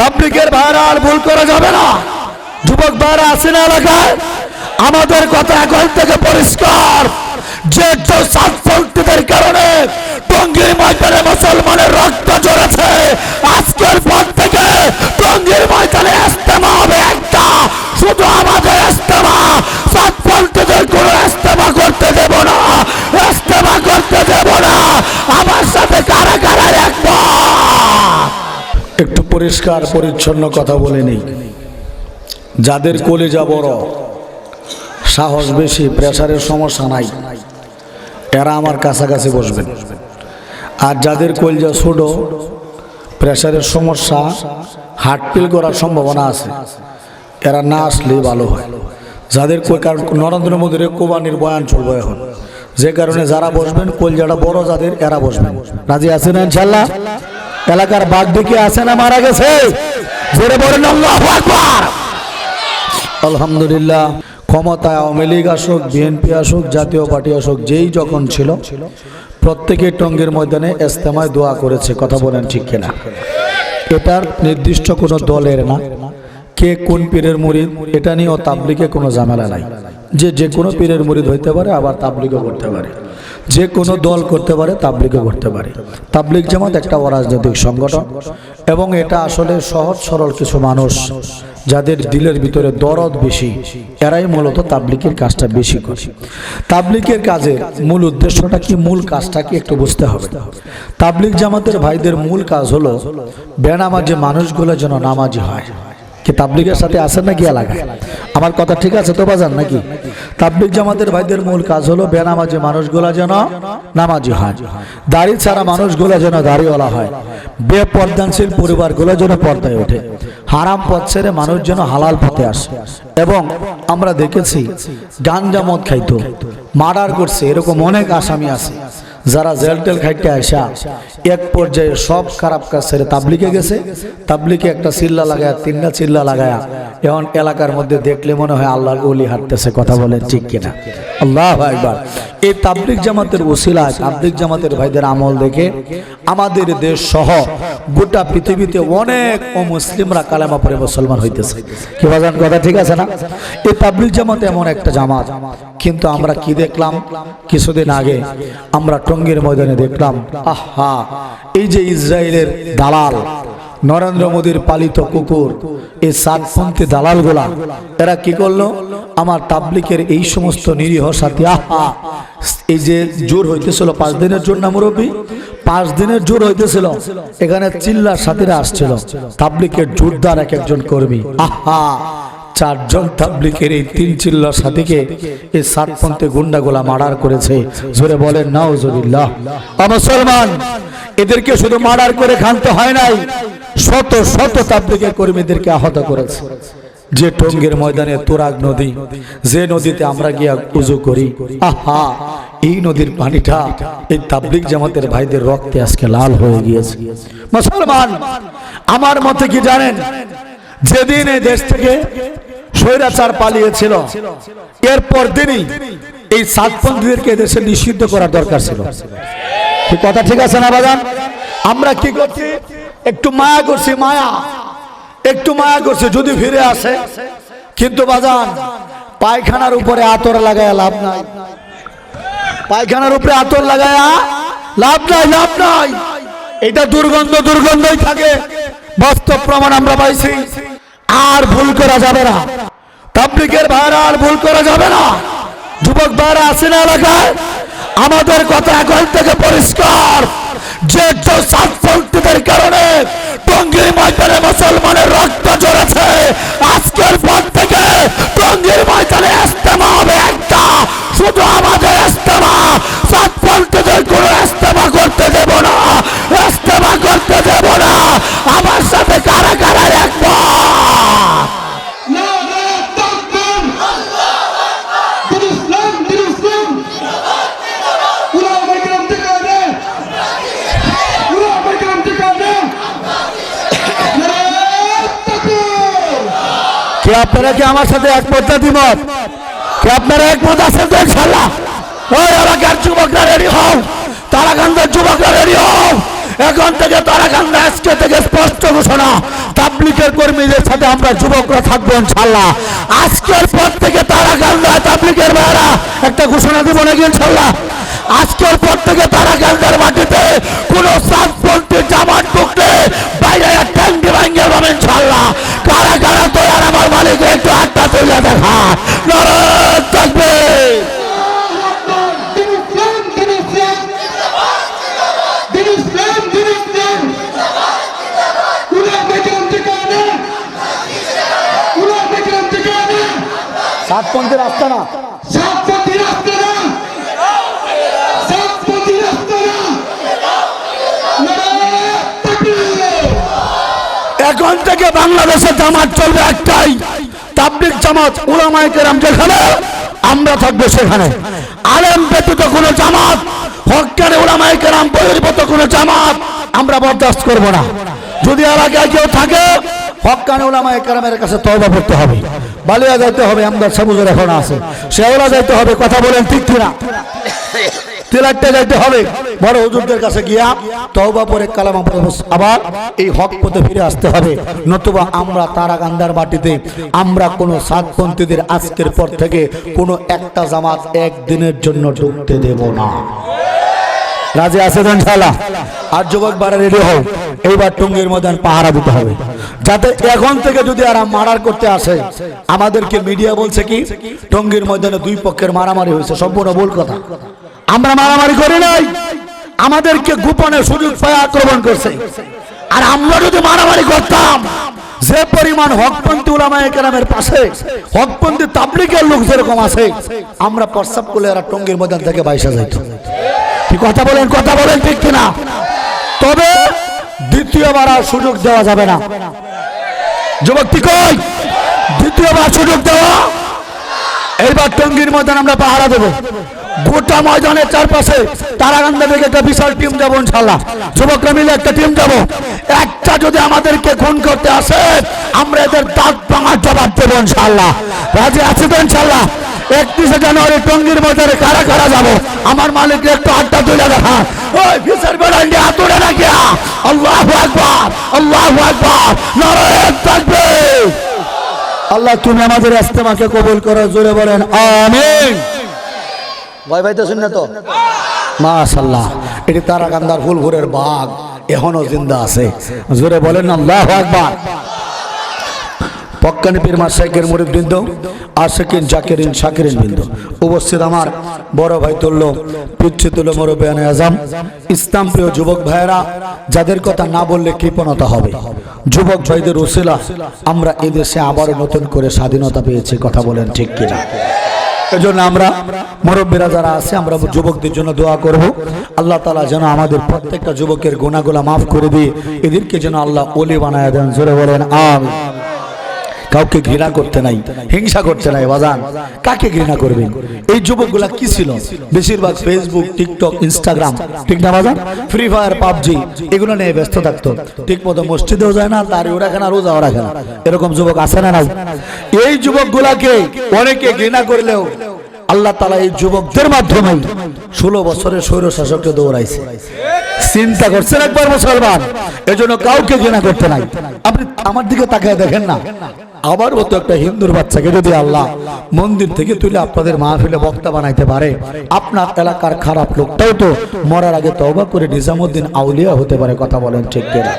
তাবলিকের ভাইরা আর ভুল করা যাবে না। যুবক ভাইরা আসেন এলাকায়? আমাদের কথা এখন থেকে পরিষ্কার। যে সাতপন্থীদের কারণে টঙ্গীর ময়দানে মুসলমানের রক্ত ঝরেছে, আজকের পর থেকে টঙ্গীর ময়দানে ইস্তেমা হবে একটা শুধু আমাদের ইস্তেমা সাতপন্থীদের কোনো ইস্তেমা করতে দেব না ইস্তেমা করতে দেব না আমার সাথে কারা কারা একমত একটু পরিষ্কার, পরিচ্ছন্ন কথা বলে নেই। যাদের কলেজা বড়, সাহস বেশি প্রেশারের সমস্যা নাই। এরা আমার কাছাকাছি বসবেন। আর যাদের কলজা ছোট প্রেশারের সমস্যা, হার্ট ফিল করার সম্ভাবনা আছে, এরা না আসলেই ভালো হয়। যাদের নরেন্দ্র মোদীর কোবানির বয়ান চলবে এখন। যে কারণে যারা বসবেন, কলজাটা বড় যাদের, এরা বসবেন। রাজি আছেন ইনশাল্লাহ এলাকার বাঘ দিকে আছে না মারা গেছে? জোরে আলহামদুলিল্লাহ, ক্ষমতায় আওয়ামী লীগ আসুক, বিএনপি আসুক, জাতীয় পার্টি আসুক, যেই যখন ছিল, প্রত্যেকের টঙ্গের ময়দানে ইস্তেমায় দোয়া করেছে, কথা বলেন ঠিক কিনা? এটার নির্দিষ্ট কোনো দলের না, কে কোন পীরের মুরিদ, এটা নিয়েও তাবলিগে কোনো ঝামেলা নাই। যে যে কোনো পীরের মুরিদ হইতে পারে, আবার তাবলিগও করতে পারে। যে কোনো দল করতে পারে, তাবলিগও করতে পারে। তাবলিগ জামাত একটা অরাজনৈতিক সংগঠন এবং এটা আসলে সহজ সরল কিছু মানুষ যাদের দিলের ভিতরে দরদ বেশি, এরাই মূলত তাবলিকের কাজটা বেশি করে। তাবলিকের কাজে মূল উদ্দেশ্যটা কি, মূল কাজটা কি একটু বুঝতে হবে। তাবলিক জামাতের ভাইদের মূল কাজ হলো বেনামাজি মানুষগুলো যেন নামাজি হয়। কি তাবলিগের সাথে আসেন নাকি এলাকায় আমার কথা ঠিক আছে তো বাজান নাকি? তাবলিগ জামাতের ভাইদের মূল কাজ হলো বেনামাজি মানুষগুলা যেন নামাজি হয়। দাড়ি ছাড়া মানুষগুলা যেন দাড়িওয়ালা হয়। বেপর্দানশীল পরিবারগুলো যেন পর্দায় ওঠে। হারাম পথ ছেড়ে মানুষ যেন হালাল পথে আসে। এবং আমরা দেখেছি গাঞ্জা মদ খাইতো, মার্ডার করছে, এরকম অনেক আসামি আছে। যারা জেল টেল খাইতে আসা, এক পর্যায়ে সব খারাপ কাজ ছেড়ে তাবলিকে গেছে। তাবলিকে একটা চিল্লা লাগায়, তিনটা চিল্লা লাগায়া, এখন এলাকার মধ্যে দেখলে মনে হয় আল্লাহর ওলি হাঁটতেছে, কথা বলে ঠিক কিনা। আল্লাহ একবার এই তাবলিক জামাতের ওসিলায় তাবলিক জামাতের ভাইদের আমল দেখে আমাদের দেশ সহ গোটা পৃথিবীতে অনেক অমুসলিমরা কালেমা পরে মুসলমান হইতেছে। কি বাজান, কথা ঠিক আছে না? এই তাবলিক জামাত এমন একটা জামাত। কিন্তু আমরা কি দেখলাম? কিছুদিন আগে আমরা টঙ্গীর ময়দানে দেখলাম, আহা, এই যে ইসরায়েলের দালাল, নরেন্দ্র মোদীর পালিত কুকুর, এই সাতপন্থী দালালগুলা, এরা কি করল? আমার তাবলিকের এই সমস্ত নিরীহ সাথী, আহা, এই যে জোর হইতেছিল, পাঁচ দিনের জোর না মুরব্বী? পাঁচ দিনের জোর হইতেছিল, এখানে চিল্লার সাথীরা আসছিল তাবলিকের জোরদার এক একজন কর্মী, আহা চারজন তাবলিকের এই তিন চিল্লার সাথীকে এই সাতপন্থী গুন্ডাগুলা মার্ডার করেছে। জোরে বলেন, নাউজুবিল্লাহ। মুসলমান, এদেরকে শুধু মার্ডার করে খানতে হয় নাই, শত শত তাবলিকের কর্মীদেরকে আহত করেছে। যে টঙ্গের ময়দানে তোরাগ নদী, যে নদীতে আমরা গিয়া উজু করি, আহা, এই নদীর পানিটা, এই তাবলিক জামাতের ভাইদের রক্তে আজকে লাল হয়ে গিয়েছে। মুসলমান, আমার মতে কি জানেন? যেদিন এই দেশ থেকে স্বৈরাচার পালিয়েছিল। এরপর দিনই এই সাতপন্থীদেরকে দেশে নিষিদ্ধ করার দরকার ছিল। কথা ঠিক আছে না বাগান আমরা কি করছি? একটু মায়া করছি, মায়া। একটু মায়া করছি, যদি ফিরে আসে। কিন্তু বাজান, পায়খানার উপরে আতর লাগায় লাভ নাই। পায়খানার উপরে আতর লাগায়া লাভ নাই লাভ নাই। এটা দুর্গন্ধ, দুর্গন্ধই থাকে। বাস্তব প্রমাণ আমরা পাইছি। আর ভুল করা যাবে না। তাবলিকের ভাইরা আর ভুল করা যাবে না। যুবক ভাইরা, আছে না এলাকায়? আমাদের কথা এখন থেকে পরিষ্কার। যে সাতপন্থীদের কারণে টঙ্গীর ময়দানে মুসলমানের রক্ত ঝরেছে আজকের পর থেকে টঙ্গীর ময়দানে ইস্তেমা হবে একটা শুধু আমাদের ইস্তেমা সাতপন্থীদের কোনো ইস্তেমা করতে দেব না ইস্তেমা করতে দেব না আমার সাথে কারা কারা একবার নারে তাকবীর দিন ইসলাম দিন ইসলাম উলামায়ে কেরাম ঠিকানে উলামায়ে কেরাম ঠিকানে নারে তাকবীর আপনারা কি আমার সাথে একমত না দ্বিমত? কি আপনারা একমত আছেন তো ইনশাল্লাহ ওই এলাকার যুবকরা রেডি হও। তারাকান্দার যুবকরা রেডি হও। এখন থেকে তারাকান্দা আজকে থেকে স্পষ্ট ঘোষণা তাবলিকের কর্মীদের সাথে আমরা যুবকরা থাকব ইনশাল্লাহ আজকের পর থেকে তারা গান্ধা তাবলিকের ভাইরা একটা ঘোষণা দিব নাকি ইনশাল্লাহ আজকের পর থেকে তারা গান্ধার মাটিতে কোন সাতপন্থী তুলে দেখা। নারায়ণ থাকবে। সাতপন্থী রাস্তা না। সাতপতি রাস্তা না সাতপতি রাস্তা না এখন থেকে বাংলাদেশের জামাত চলবে একটাই। তাবলিক জামাত উলামায়ে কেরাম যেখানে, আমরা থাকব সেখানে। আলেম ব্যতীত কোনো জামাত হকানে উলামায়ে কেরাম বহির্ভূত কোনো জামাত, আমরা বরদাস্ত করব না। যদি আর আগে কেউ থাকে হকানে উলামায়ে কেরামের কাছে তওবা করতে হবে। বালিয়া যাইতে হবে আমরা সবুজের এখন আছে। শেওলা যাইতে হবে, কথা বলেন ঠিক কিনা? তেলাট্টা যাইতে হবে। বড় হুজুরদের কাছে গিয়া তওবা পরে কালামা আবার এই হক পথে ফিরে আসতে হবে। নতুবা আমরা তারা গান্ধার মাটিতে, আমরা কোনো সাতপন্থীদের আজকের পর থেকে কোনো একটা জামাত একদিনের জন্য ঢুকতে দেব না। রাজি আছে ইনশাআল্লাহ? আর যুবক বারে রেডি হও। এইবার টঙ্গির ময়দান পাহারা দিতে হবে। যাতে এখন থেকে যদি আর মারার করতে আসে, আমাদেরকে মিডিয়া বলছে কি, টঙ্গির ময়দানে দুই পক্ষের মারামারি হয়েছে। সম্পূর্ণ ভুল কথা। আমরা মারামারি করি নাই। আমাদেরকে গোপনে সুযোগ পায় আক্রমণ করছে। আর আমরা যদি মারামারি করতাম, যে পরিমাণ হকপন্থী উলামায়ে কেরামের পাশে, হকপন্থী তাবলিকের লোক যেরকম আছে, আমরা প্রস্তাব করলে এরা টঙ্গির ময়দান থেকে বাইসা যাইত। কথা বলেন কথা বলেন ঠিক কিনা? তবে দ্বিতীয়বার আর সুযোগ দেওয়া যাবে না। যুবক কই? দ্বিতীয়বার সুযোগ দেওয়া? এইবার টঙ্গির ময়দান আমরা পাহারা দেব। গোটা ময়দানের চারপাশে তারাকান্দা থেকে একটা বিশাল টিম যাব ইনশাল্লাহ যুবকরা মিলে একটা টিম যাব। একটা যদি আমাদেরকে খুন করতে আসে, আমরা এদের দাঁত ভাঙার জবাব দেবো ইনশাল্লাহ রাজি আছে তো ইনশাল্লাহ একত্রিশে জানুয়ারি টঙ্গির ময়দানে কারা কারা যাব? আমার মালিক একটু আড্ডা তুলে দেখা। ওই ফিসার বেড়াই নিয়ে না গিয়া আল্লাহ আকবার আল্লাহ আকবার। নারায়ণ থাকবে। আল্লাহ, তুমি আমাদের ইস্তেমাকে কবুল করো, জোরে বলেন, আমিন। ভয় পাইতে শুনে তো? মাশাল্লাহ এটি তারাকান্দার ফুলপুরের বাঘ, এখনও জিন্দা আছে। জোরে বলেন যুবক ভাইয়েরা, যাদের কথা না বললে কৃপণতা হবে। যুবক আমরা এদেশে আবারও নতুন করে স্বাধীনতা পেয়েছি, কথা বলেন ঠিক কিনা? এজন্য আমরা মুরব্বীরা যারা আছে, আমরা যুবকদের জন্য দোয়া করব। আল্লাহ তালা যেন আমাদের প্রত্যেকটা যুবকের গোনাগুলা মাফ করে দিয়ে এদেরকে যেন আল্লাহ ওলি বানায় দেন। জোরে বলেন, আমিন। কাউকে ঘৃণা করতে নাই, হিংসা করতে নাই, বাজান। কাকে ঘৃণা করবেন? এই যুবকগুলা কি ছিল? বেশিরভাগ ফেসবুক টিকটক ইনস্টাগ্রাম ঠিক না বাজান? ফ্রি ফায়ার পাবজি, এগুলো নিয়ে ব্যস্ত থাকতো। ঠিক মতো মসজিদেও যায় না তারও রাখে না রোজাও রাখে না এরকম যুবক আছে না নাই? এই যুবকগুলাকে অনেকে ঘৃণা করলেও আল্লাহ তালা এই যুবকদের মাধ্যমে ষোলো বছরের স্বৈর শাসককে দৌড়াইছে। চিন্তা করছেন একবার মুসলমান, এজন্য কাউকে ঘৃণা করতে নাই। আপনি আমার দিকে তাকায় দেখেন না। আবার মতো একটা হিন্দুর বাচ্চাকে যদি আল্লাহ মন্দির থেকে তুলে আপনাদের মাহফিলে বক্তা বানাইতে পারে, আপনার এলাকার খারাপ লোকটাও তো মরার আগে তবা করে নিজামুদ্দিন আউলিয়া হতে পারে, কথা বলেন ঠিক কিনা?